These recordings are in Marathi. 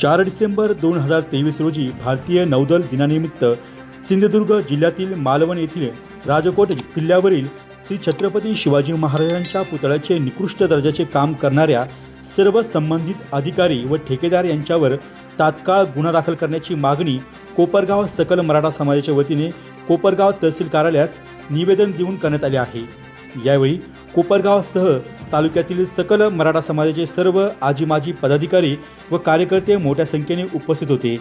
चार डिसेंबर दोन हजार तेवीस रोजी भारतीय नौदल दिनानिमित्त सिंधुदुर्ग जिल्ह्यातील मालवण येथील राजकोट किल्ल्यावरील श्री छत्रपती शिवाजी महाराजांच्या पुतळ्याचे निकृष्ट दर्जाचे काम करणाऱ्या सर्व संबंधित अधिकारी व ठेकेदार यांच्यावर तात्काळ गुन्हा दाखल करण्याची मागणी कोपरगाव सकल मराठा समाजाच्या वतीने कोपरगाव तहसील कार्यालयास निवेदन देऊन करण्यात आले आहे. यावेळी कोपरगावसह तालुक्यातील सकल मराठा समाजाचे सर्व आजी माजी पदाधिकारी व कार्यकर्ते मोठ्या संख्येने उपस्थित होते.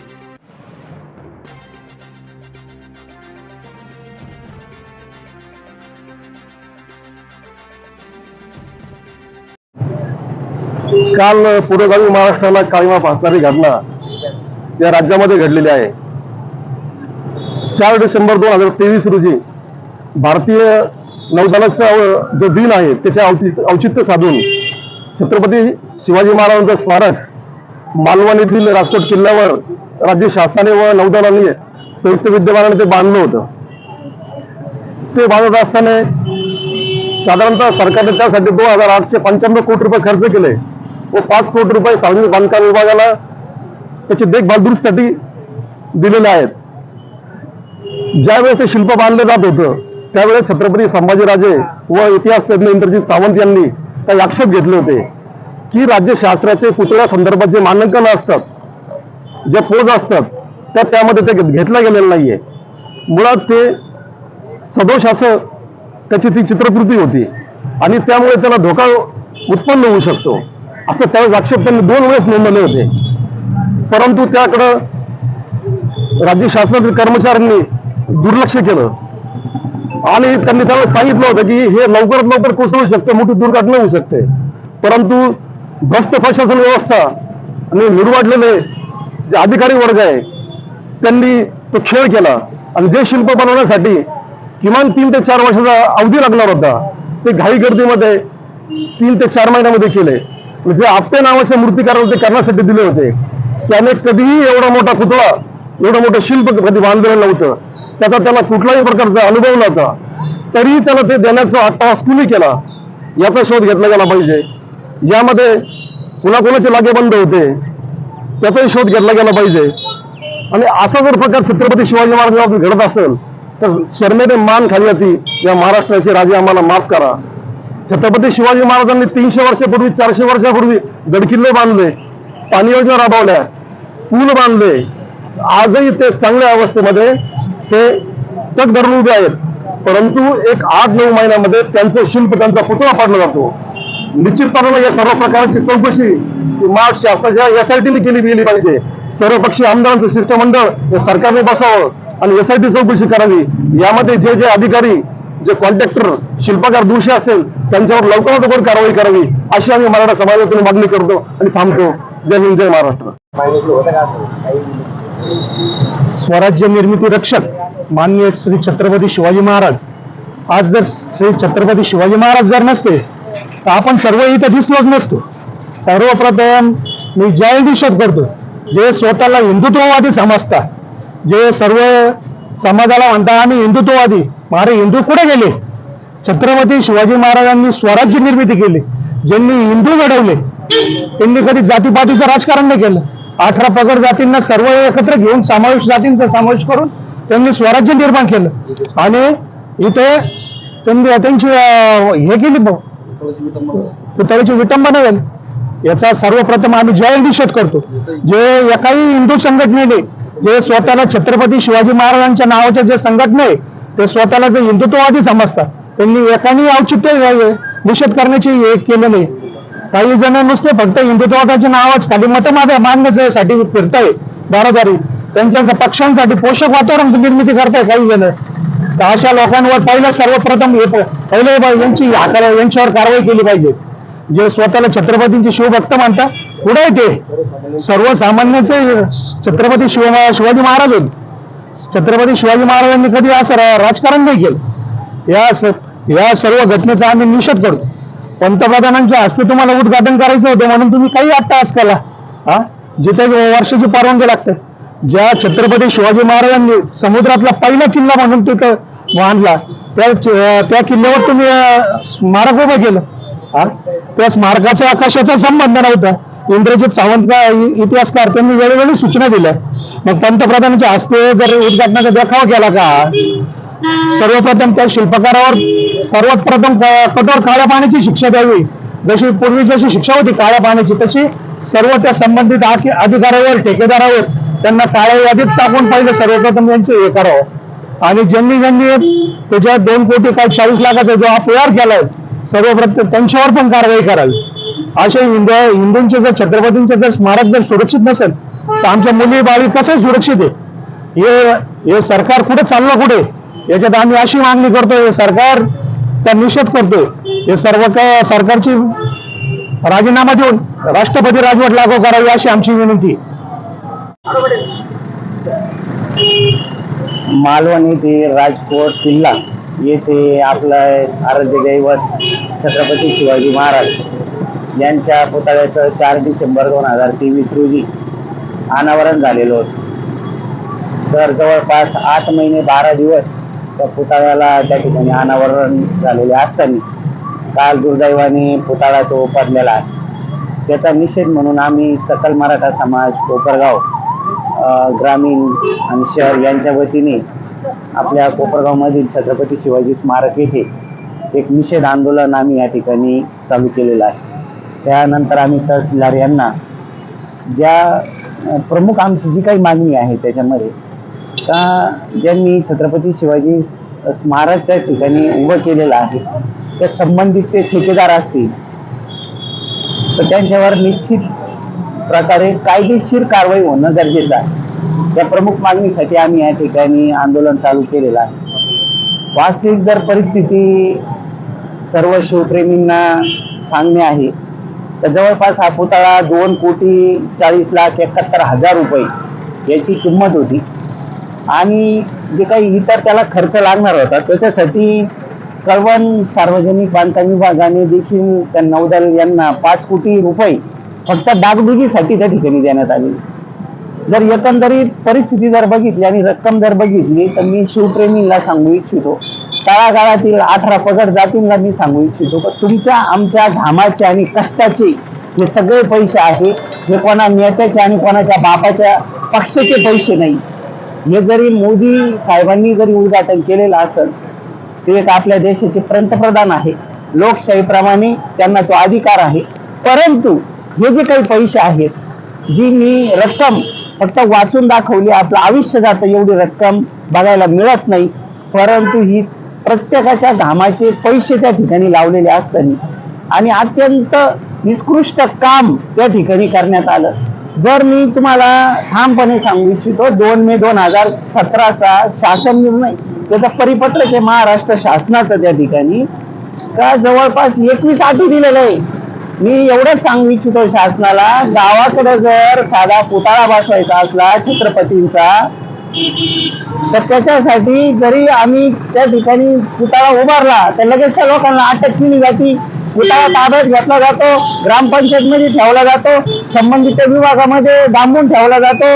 काल पुरोगामी महाराष्ट्राला काळीमा फासणारी घटना या राज्यामध्ये घडलेली आहे. चार डिसेंबर दोन हजार तेवीस रोजी भारतीय नौदलाचं जो दिन आहे त्याचे औचि- औचित्य साधून छत्रपती शिवाजी महाराजांचं स्मारक मालवण येथील राजकोट किल्ल्यावर राज्य शासनाने व नौदलाने संयुक्त विद्यमानाने ते बांधलं होतं. ते बांधत असताना साधारणतः सरकारने त्यासाठी दोन हजार आठशे पंच्याण्णव कोटी रुपये खर्च केले व पाच कोटी रुपये सार्वजनिक बांधकाम विभागाला त्याची देखभाल दुरुस्तीसाठी दिलेले आहेत. ज्यावेळेस ते शिल्प बांधलं जात होतं त्यावेळेस छत्रपती संभाजीराजे व इतिहास तज्ञ इंद्रजित सावंत यांनी काही आक्षेप घेतले होते की राज्यशास्त्राचे पुतळ्या संदर्भात जे मानांकन असतात जे पोज असतात त्या त्यामध्ये ते घेतलं गेलेलं नाहीये. मुळात ते सदोष असं त्याची ती चित्रकृती होती आणि त्यामुळे त्याला धोका उत्पन्न होऊ शकतो. असं त्यावेळेस आक्षेप त्यांनी दोन वेळेस नोंदवले होते. परंतु त्याकडं राज्य शासनातील कर्मचाऱ्यांनी दुर्लक्ष केलं. आणि त्यांनी त्याला सांगितलं होतं की हे लवकरात लवकर कोसळू शकते मोठी दुर्घटना होऊ शकते. परंतु भ्रष्ट प्रशासन व्यवस्था आणि निर्वाडलेले जे अधिकारी वर्ग आहे त्यांनी तो खेळ केला. आणि जे शिल्प बनवण्यासाठी किमान तीन ते चार वर्षाचा अवधी लागणार होता ते घाई गर्दीमध्ये तीन ते चार महिन्यामध्ये केले. जे आपटे नावाच्या मूर्तीकार होते करण्यासाठी दिले होते त्याने कधीही एवढा मोठा पुतळा एवढं मोठं शिल्प कधी बांधलेलं नव्हतं. त्याचा त्याला कुठलाही प्रकारचा अनुभव नव्हता. तरी त्याला ते देण्याचा अट्टास कुणी केला? याचा शोध घेतला गेला पाहिजे. यामध्ये कुणाकुणाचे लागेबंद होते त्याचाही शोध घेतला गेला पाहिजे. आणि असा जर प्रकार छत्रपती शिवाजी महाराजांवर घडत असेल तर शर्मेने मान खाली या महाराष्ट्राचे राजे आम्हाला माफ करा. छत्रपती शिवाजी महाराजांनी तीनशे वर्षापूर्वी चारशे वर्षापूर्वी गडकिल्ले बांधले पाणी योजना राबवल्या पूल बांधले. आजही ते चांगल्या अवस्थेमध्ये ते तग धरून उभे आहेत. परंतु एक आठ नऊ महिन्यामध्ये त्यांचं शिल्प त्यांचा पुतळा पाडला जातो. निश्चितपणाने या सर्व प्रकारची चौकशी मार्ग शासनाच्या एस शासनाच्या एसआयटीने केली गेली पाहिजे. सर्वपक्षीय आमदारांचं शिष्टमंडळ हे सरकारने बसावं आणि एसआयटी चौकशी करावी. यामध्ये जे जे अधिकारी जे कॉन्ट्रॅक्टर शिल्पकार दोषी असेल त्यांच्यावर लवकरात लवकर कारवाई करावी अशी आम्ही मराठा समाजातून मागणी करतो आणि थांबतो. जय हिंद जय महाराष्ट्र. स्वराज्य निर्मिती रक्षक माननीय श्री छत्रपती शिवाजी महाराज. आज जर श्री छत्रपती शिवाजी महाराज जर नसते तर आपण सर्व इथं दिसलोच नसतो. सर्वप्रथम मी जय निषेध करतो. जे स्वतःला हिंदुत्ववादी समजतात जे सर्व समाजाला म्हणतात आम्ही हिंदुत्ववादी मारे हिंदू कुठे गेले? छत्रपती शिवाजी महाराजांनी स्वराज्य निर्मिती केली. ज्यांनी हिंदू घडवले त्यांनी कधी जातीपातीचं राजकारण नाही केलं. अठरा पगड जातींना सर्व एकत्र घेऊन समावेश जातींचा समावेश करून त्यांनी स्वराज्य निर्माण केलं. आणि इथे त्यांनी त्यांची हे केली पुतळ्याची विटंबना झाली याचा सर्वप्रथम आम्ही जय निषेध करतो. जे एकाही हिंदू संघटनेने जे स्वतःला छत्रपती शिवाजी महाराजांच्या नावाचे जे संघटना आहे ते स्वतःला जे हिंदुत्ववादी समजतात त्यांनी एकाने औचित्य निषेध करण्याची हे केलं नाही. काही जण नुसते फक्त हिंदुत्वाच्या नावाच खाली मत मागण्यासाठी फिरताय दारोदारी. त्यांच्या पक्षांसाठी पोषक वातावरण निर्मिती करताय काही जण. तर अशा लोकांवर पहिलं सर्वप्रथम हे पहिले यांची यांच्यावर कारवाई केली पाहिजे. जे स्वतःला छत्रपतींचे शिवभक्त मानतात पुढे ते? सर्वसामान्याचे छत्रपती शिव शिवाजी महाराज होते. छत्रपती शिवाजी महाराजांनी कधी असं राजकारण नाही केलं. या या सर्व घटनेचा आम्ही निषेध करतो पंतप्रधानांच्या हस्ते तुम्हाला उद्घाटन करायचं होतं म्हणून तुम्ही काही अट्टास केला हा? जिथे वर्षाची परवानगी लागते. ज्या छत्रपती शिवाजी महाराजांनी समुद्रातला पहिला किल्ला म्हणून तिथं बांधला त्या त्या किल्ल्यावर तुम्ही स्मारक उभं केलं. हा? त्या स्मारकाचा आकाशाचा संबंध नव्हता. इंद्रजित सावंतकर इतिहासकार त्यांनी वेळोवेळी सूचना दिल्या. मग पंतप्रधानांच्या हस्ते जर उद्घाटनाचा देखाव केला का? सर्वप्रथम त्या शिल्पकारावर सर्वात प्रथम कठोर काळ्या पाण्याची शिक्षा द्यावी. जशी पूर्वी जशी शिक्षा होती काळ्या पाण्याची तशी सर्व त्या संबंधित अधिकाऱ्यावर ठेकेदारावर त्यांना काळ्या यादीत टाकून पाहिजे सर्वप्रथम यांचं हे करावं. आणि ज्यांनी ज्यांनी त्याच्या दोन कोटी काय चाळीस लाखाचा जो अपव्यवहार केलाय सर्वप्रथम त्यांच्यावर पण कारवाई करावी. असे हिंदू हिंदूंचे जर छत्रपतींचे जर स्मारक जर सुरक्षित नसेल तर आमच्या मुली बाळी कसं सुरक्षित आहे? हे हे सरकार कुठे चाललं कुठे? याच्यात आम्ही अशी मागणी करतोय सरकारचा निषेध करतोय. हे सर्व सरकारची राजीनामा देऊन राष्ट्रपती राजवट लागू करावी अशी आमची विनंती. मालवण येथे राजकोट किल्ला येथे आपलं आराध्य दैवत छत्रपती शिवाजी महाराज यांच्या पुतळ्याचं चार डिसेंबर दोन हजार तेवीस रोजी अनावरण झालेलं होतं. तर जवळपास आठ महिने बारा दिवस त्या पुतळ्याला त्या ठिकाणी अनावरण झालेले असताना काल दुर्दैवाने पुतळा तो पडलेला आहे. त्याचा निषेध म्हणून आम्ही सकल मराठा समाज कोपरगाव ग्रामीण आणि शहर यांच्या वतीने आपल्या कोपरगावमधील छत्रपती शिवाजी स्मारक येथे एक निषेध आंदोलन आम्ही या ठिकाणी चालू केलेलं आहे. त्यानंतर आम्ही तहसीलदार यांना ज्या प्रमुख आमची जी काही मागणी आहे त्याच्यामध्ये का ज्यांनी छत्रपती शिवाजी स्मारक त्या ठिकाणी उभं केलेलं आहे त्या संबंधित ते ठेकेदार असतील तर त्यांच्यावर निश्चित प्रकारे कायदेशीर कारवाई होणं गरजेचं आहे. या प्रमुख मागणीसाठी आम्ही या ठिकाणी आंदोलन चालू केलेलं आहे. वास्तविक जर परिस्थिती सर्व शिवप्रेमींना सांगणे आहे तर जवळपास हा पुतळा दोन कोटी चाळीस लाख एकाहत्तर हजार रुपये याची किंमत होती. आणि जे काही इतर त्याला खर्च लागणार होता त्याच्यासाठी कळवण सार्वजनिक बांधकाम विभागाने देखील त्या नौदल यांना पाच कोटी रुपये फक्त डागडुजीसाठी त्या ठिकाणी देण्यात आले. जर एकंदरीत परिस्थिती जर बघितली आणि रक्कम जर बघितली तर मी शिवप्रेमींना सांगू इच्छितो. तळागाळातील अठरा पगड जातींना मी सांगू इच्छितो पण तुमच्या आमच्या घामाचे आणि कष्टाचे हे सगळे पैसे आहे हे कोणा नेत्याचे आणि कोणाच्या बापाच्या पक्षाचे पैसे नाही. हे जरी मोदी साहेबांनी जरी उद्घाटन केलेलं असेल ते एक आपल्या देशाचे पंतप्रधान आहे. लोकशाहीप्रमाणे त्यांना तो अधिकार आहे. परंतु हे जे काही पैसे आहेत जी मी रक्कम फक्त वाचून दाखवली आपलं आयुष्य जातं एवढी रक्कम बघायला मिळत नाही. परंतु ही प्रत्येकाच्या घामाचे पैसे त्या ठिकाणी लावलेले असताना आणि अत्यंत निकृष्ट काम त्या ठिकाणी करण्यात आलं. जर मी तुम्हाला ठामपणे सांगू इच्छितो दोन मे दोन हजार सतराचा शासन निर्णय त्याचा परिपत्रक आहे महाराष्ट्र शासनाचं त्या ठिकाणी. का जवळपास एकवीस आठी दिलेलं आहे. मी एवढंच सांगू इच्छितो शासनाला गावाकडे जर साधा पुतळा बसवायचा असला छत्रपतींचा तर त्याच्यासाठी जरी आम्ही त्या ठिकाणी पुतळा उभारला तर लगेच त्या लोकांना अटक केली जाते. पुतळा ताब्यात घेतला जातो ग्रामपंचायत मध्ये ठेवला जातो संबंधित विभागामध्ये डांबून ठेवला जातो.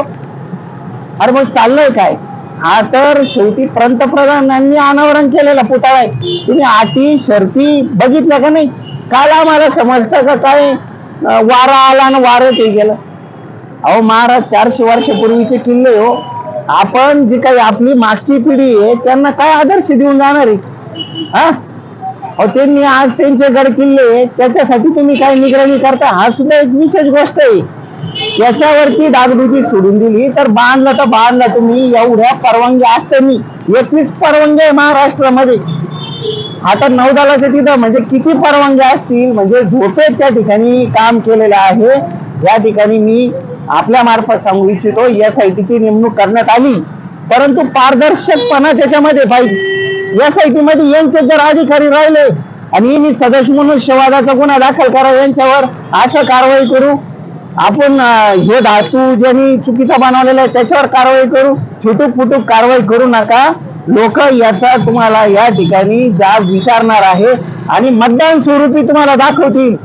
अरे मग चाललंय काय? हा तर शेवटी पंतप्रधानांनी अनावरण केलेला पुतळा आहे. तुम्ही आटी शर्ती बघितल्या का नाही? काल आम्हाला समजतं का काय? वारा आला आणि वारं ते गेलं. अहो महाराज चारशे वर्षापूर्वीचे किल्ले हो. आपण जी काही आपली मागची पिढी आहे त्यांना काय आदर्श देऊन जाणार आहे? हा? त्यांनी आज त्यांचे गड किल्ले त्याच्यासाठी तुम्ही काय निगराणी करता? हा सुद्धा एक विशेष गोष्ट आहे. याच्यावरती डागडुजी सोडून दिली तर बांधलं तर बांधलं तुम्ही एवढ्या परवानगी असतानी एकवीस परवानगी आहे महाराष्ट्रामध्ये. आता नौदलाच्या तिथं म्हणजे किती परवानग्या असतील? म्हणजे झोपेत त्या ठिकाणी काम केलेलं आहे. या ठिकाणी मी आपल्या मार्फत सांगू इच्छितो एस आय ची नेमणूक करण्यात आली. परंतु पारदर्शकपणा त्याच्यामध्ये पाहिजे. एस आय टी मध्ये यांचे जर अधिकारी राहिले आणि यांनी सदस्य म्हणून शवादाचा गुन्हा दाखल करा यांच्यावर असं कारवाई करू. आपण हे धातू ज्यांनी चुकीचा बनवलेला आहे त्याच्यावर कारवाई करू. छुटूक फुटूक कारवाई करू नका. लोक याचा तुम्हाला या ठिकाणी जाब विचारणार आहे आणि मतदान स्वरूपी तुम्हाला दाखवतील.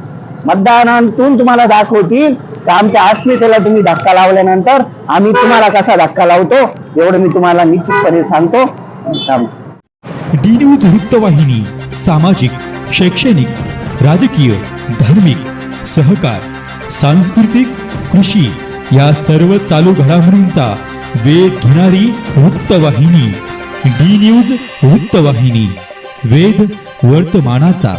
मतदानातून तुम्हाला दाखवतील. तर आमच्या अस्मितेला तुम्ही धक्का लावल्यानंतर आम्ही तुम्हाला कसा धक्का लावतो एवढं मी तुम्हाला निश्चितपणे सांगतो. डी न्यूज वृत्तवाहिनी सामाजिक शैक्षणिक राजकीय धार्मिक सहकार सांस्कृतिक कृषी या सर्व चालू घडामोडींचा वेध घेणारी वृत्तवाहिनी डी न्यूज वृत्तवाहिनी वेद वर्तमानाचा.